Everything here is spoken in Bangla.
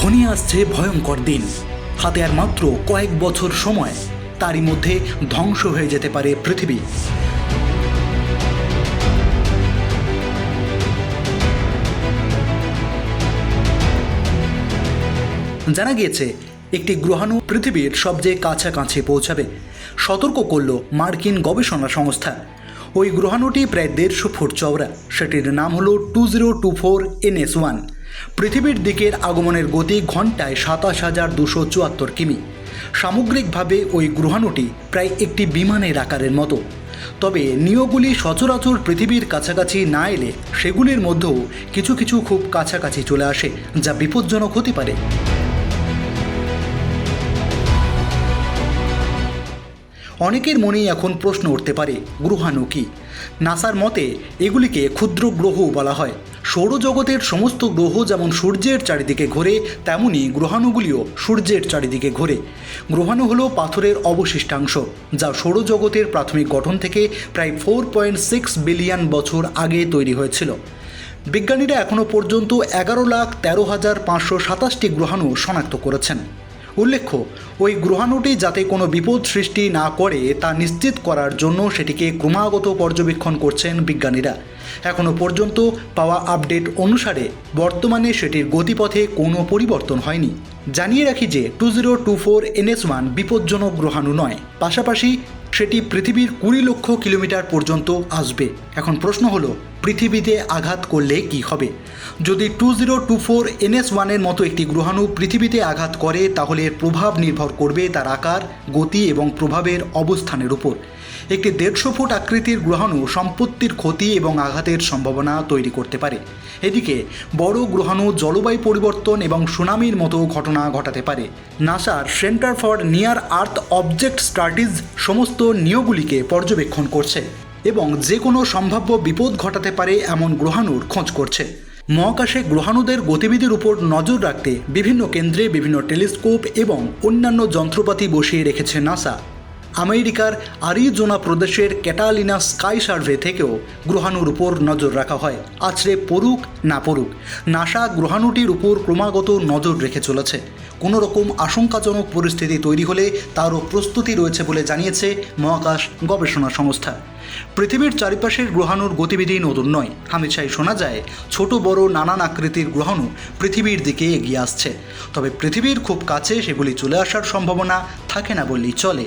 ঘনিয়ে আসছে ভয়ঙ্কর দিন। হাতে আর মাত্র কয়েক বছর সময়। তারই মধ্যে ধ্বংস হয়ে যেতে পারে পৃথিবী। জানা গিয়েছে, একটি গ্রহাণু পৃথিবীর সবচেয়ে কাছাকাছি পৌঁছাবে। সতর্ক করল মার্কিন গবেষণা সংস্থা। ওই গ্রহাণুটি প্রায় দেড়শো ফুট চওড়া। সেটির নাম হলো two zero two four NS one. পৃথিবীর দিকের আগমনের গতি ঘন্টায় সাতাশ হাজার দুশো চুয়াত্তর কিমি। সামগ্রিকভাবে ওই গ্রহাণুটি প্রায় একটি বিমানের আকারের মতো। তবে নিয়োগুলি সচরাচর পৃথিবীর কাছাকাছি না এলে সেগুলির মধ্যেও কিছু কিছু খুব কাছাকাছি চলে আসে, যা বিপজ্জনক হতে পারে। অনেকের মনেই এখন প্রশ্ন উঠতে পারে, গ্রহাণু কি? নাসার মতে এগুলিকে ক্ষুদ্র গ্রহ বলা হয়। সৌরজগতের সমস্ত গ্রহ যেমন সূর্যের চারিদিকে ঘোরে, তেমনি গ্রহাণুগুলিও সূর্যের চারিদিকে ঘোরে। গ্রহাণু হলো পাথরের অবশিষ্টাংশ, যা সৌরজগতের প্রাথমিক গঠন থেকে প্রায় ফোর পয়েন্ট সিক্স বিলিয়ন বছর আগে তৈরি হয়েছিল। বিজ্ঞানীরা এখনও পর্যন্ত এগারো লাখ তেরো হাজার পাঁচশো সাতাশটি গ্রহাণু শনাক্ত করেছেন। উল্লেখ্য, ওই গ্রহাণুটি যাতে কোনো বিপদ সৃষ্টি না করে, তা নিশ্চিত করার জন্য সেটিকে ক্রমাগত পর্যবেক্ষণ করছেন বিজ্ঞানীরা। এখনও পর্যন্ত পাওয়া আপডেট অনুসারে বর্তমানে সেটির গতিপথে কোনো পরিবর্তন হয়নি। জানিয়ে রাখি যে two zero two four NS one বিপজ্জনক গ্রহাণু নয়। পাশাপাশি সেটি পৃথিবীর কুড়ি লক্ষ কিলোমিটার পর্যন্ত আসবে। এখন প্রশ্ন হলো, পৃথিবীতে আঘাত করলে কি হবে? যদি two zero two four NS ওয়ানের মতো একটি গ্রহাণু পৃথিবীতে আঘাত করে, তাহলে এর প্রভাব নির্ভর করবে তার আকার, গতি এবং প্রভাবের অবস্থানের উপর। একটি দেড়শো ফুট আকৃতির গ্রহাণু সম্পত্তির ক্ষতি এবং আঘাতের সম্ভাবনা তৈরি করতে পারে। এদিকে, বড় গ্রহাণু জলবায়ু পরিবর্তন এবং সুনামির মতো ঘটনা ঘটাতে পারে। নাসার centre for near earth object studies সমস্ত নিয়োগগুলিকে পর্যবেক্ষণ করছে এবং যে কোনো সম্ভাব্য বিপদ ঘটাতে পারে এমন গ্রহাণুর খোঁজ করছে। মহাকাশে গ্রহাণুদের গতিবিধির উপর নজর রাখতে বিভিন্ন কেন্দ্রে বিভিন্ন টেলিস্কোপ এবং অন্যান্য যন্ত্রপাতি বসিয়ে রেখেছে নাসা। আমেরিকার আরিজোনা প্রদেশের ক্যাটালিনা স্কাই সার্ভে থেকেও গ্রহাণুর উপর নজর রাখা হয়। আছড়ে পড়ুক না পড়ুক, নাসা গ্রহাণুটির উপর ক্রমাগত নজর রেখে চলেছে। কোনো রকম আশঙ্কাজনক পরিস্থিতি তৈরি হলে তারও প্রস্তুতি রয়েছে বলে জানিয়েছে মহাকাশ গবেষণা সংস্থা। পৃথিবীর চারিপাশের গ্রহাণুর গতিবিধি নতুন নয়। হামেশাই শোনা যায়, ছোট বড় নানান আকৃতির গ্রহাণু পৃথিবীর দিকে এগিয়ে আসছে। তবে পৃথিবীর খুব কাছে সেগুলি চলে আসার সম্ভাবনা থাকে না বললেই চলে।